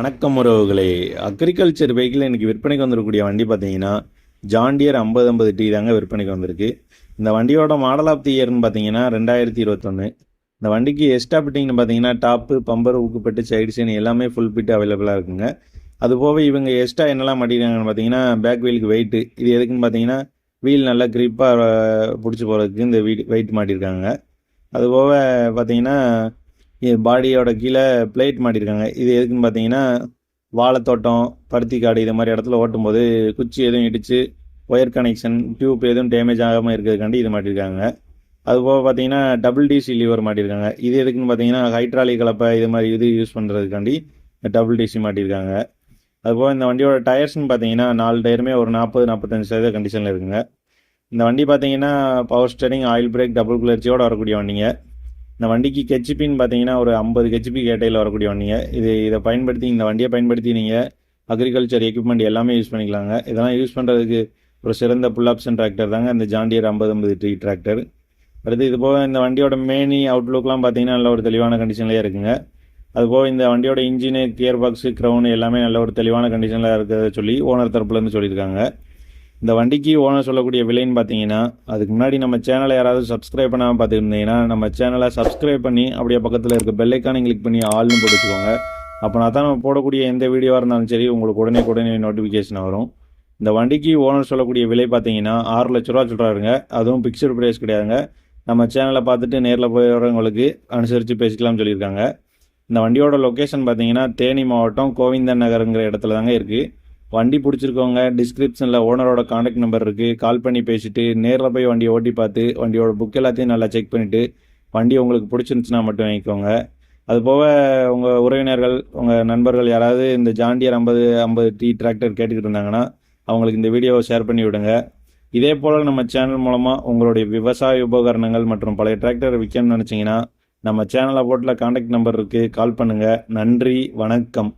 வணக்கம் உறவுகளே. Agriculture vehicle எனக்கு விற்பனைக்கு வந்திருக்கக்கூடிய வண்டி பார்த்தீங்கன்னா ஜாண்டியர் ஐம்பது ஐம்பது டி தாங்க விற்பனைக்கு வந்திருக்கு. இந்த வண்டியோட மாடல் ஆஃப் தி இயர்னு பார்த்தீங்கன்னா ரெண்டாயிரத்தி இருபத்தொன்று இந்த வண்டிக்கு எஸ்டா பிட்டிங்னு பார்த்தீங்கன்னா டாப்பு பம்பர் ஊக்குப்பட்டு சைடு சைன் எல்லாமே ஃபுல் பிட் அவைலபிளாக இருக்குங்க. அது போக இவங்க எக்ஸ்ட்ரா என்னெல்லாம் மாட்டிக்கிறாங்கன்னு பார்த்தீங்கன்னா பேக் வீலுக்கு வெயிட்டு இது எதுக்குன்னு பார்த்தீங்கன்னா வீல் நல்லா க்ரிப்பாக பிடிச்சி போகிறதுக்கு இந்த வீட் வெயிட் மாட்டியிருக்காங்க அதுபோக பார்த்தீங்கன்னா பாடியோட கீழே பிளேட் மாட்டியிருக்காங்க இது எதுக்குன்னு பார்த்தீங்கன்னா வாழைத்தோட்டம் பருத்தி காடு இது மாதிரி இடத்துல ஓட்டும்போது குச்சி எதுவும் இடித்து ஒயர் கனெக்ஷன் டியூப் எதுவும் டேமேஜ் ஆகாமல் இருக்கிறதுக்காண்டி இது மாட்டியிருக்காங்க அதுபோக பார்த்தீங்கன்னா டபுள் டிசி லிவர் மாட்டியிருக்காங்க இது எதுக்குன்னு பார்த்தீங்கன்னா ஹைட்ராலிக் கலப்பை இது மாதிரி இது யூஸ் பண்ணுறதுக்காண்டி டபுள் டிசி மாட்டியிருக்காங்க அதுபோக இந்த வண்டியோட டயர்ஸ்னு பார்த்தீங்கன்னா நாலு டயருமே ஒரு நாற்பது நாற்பத்தஞ்சு சதவீத கண்டிஷனில் இருக்குங்க. இந்த வண்டி பார்த்தீங்கன்னா power steering oil brake double குளர்ச்சியோடு வரக்கூடிய வண்டிங்க. இந்த வண்டிக்கு கெச்சிபின்னு பார்த்தீங்கன்னா ஒரு ஐம்பது கெச்சிபி கேட்டையில் வரக்கூடிய வண்டிங்க. இது இதை பயன்படுத்தி இந்த வண்டியை பயன்படுத்தி நீங்கள் அக்ரிகல்ச்சர் எக்யூப்மெண்ட் எல்லாமே யூஸ் பண்ணிக்கலாங்க. இதெல்லாம் யூஸ் பண்ணுறதுக்கு ஒரு சிறந்த புல் ஆப்ஷன் டிராக்டர் தாங்க. இந்த ஜாண்டியர் ஐம்பது ஐம்பது டி டிராக்டர் அடுத்து இது போக இந்த வண்டியோட மேனி அவுட்லுக்லாம் பார்த்தீங்கன்னா நல்ல ஒரு தெளிவான கண்டிஷன்லேயே இருக்குங்க. அதுபோக இந்த வண்டியோட இன்ஜினு கியர் பாக்ஸு க்ரௌன் எல்லாமே நல்ல ஒரு தெளிவான கண்டிஷனில் இருக்கிறத சொல்லி ஓனர் தரப்புலேருந்து சொல்லியிருக்காங்க. இந்த வண்டிக்கு ஓனர் சொல்லக்கூடிய விலைன்னு பார்த்தீங்கன்னா அதுக்கு முன்னாடி நம்ம சேனலை யாராவது சப்ஸ்கிரைப் பண்ணாமல் பார்த்துருந்தீங்கன்னா நம்ம சேனலை சப்ஸ்கிரைப் பண்ணி அப்படியே பக்கத்தில் இருக்க பெல்லைக்கானை கிளிக் பண்ணி ஆள்னு போட்டுக்கோங்க. அப்போ அப்போனா தான் நம்ம போடக்கூடிய எந்த வீடியோவாக இருந்தாலும் சரி உங்களுக்கு உடனே உடனே நோட்டிஃபிகேஷன் வரும். இந்த வண்டிக்கு ஓனர் சொல்லக்கூடிய விலை பார்த்தீங்கன்னா ஆறு லட்ச ரூபா சொல்கிறாருங்க அதுவும் பிக்சர் ப்ரைஸ் கிடையாதுங்க. நம்ம சேனலை பார்த்துட்டு நேரில் போய் வரவங்களுக்கு அனுசரித்து பேசிக்கலாம்னு சொல்லியிருக்காங்க. இந்த வண்டியோட லொக்கேஷன் பார்த்தீங்கன்னா தேனி மாவட்டம் கோவிந்தன் நகருங்கிற இடத்துல தாங்க இருக்குது வண்டி பிடிச்சிருக்கவங்க டிஸ்கிரிப்ஷனில் ஓனரோட காண்டாக்ட் நம்பர் இருக்குது கால் பண்ணி பேசிவிட்டு நேரில் போய் வண்டியை ஓட்டி பார்த்து வண்டியோட புக் எல்லாத்தையும் நல்லா செக் பண்ணிவிட்டு வண்டி உங்களுக்கு பிடிச்சிருந்துச்சுன்னா மட்டும் வாங்கிக்கோங்க. அது போக உங்கள் உறவினர்கள் உங்கள் நண்பர்கள் யாராவது இந்த ஜாண்டியர் ஐம்பது ஐம்பது டி டிராக்டர் கேட்டுக்கிட்டு இருந்தாங்கன்னா அவங்களுக்கு இந்த வீடியோவை ஷேர் பண்ணி விடுங்க. இதே போல் நம்ம சேனல் மூலமாக உங்களுடைய விவசாய உபகரணங்கள் மற்றும் பழைய டிராக்டர் விற்கணும்னு நினச்சிங்கன்னா நம்ம சேனலை போட்டில் காண்டாக்ட் நம்பர் இருக்குது கால் பண்ணுங்கள் நன்றி வணக்கம்.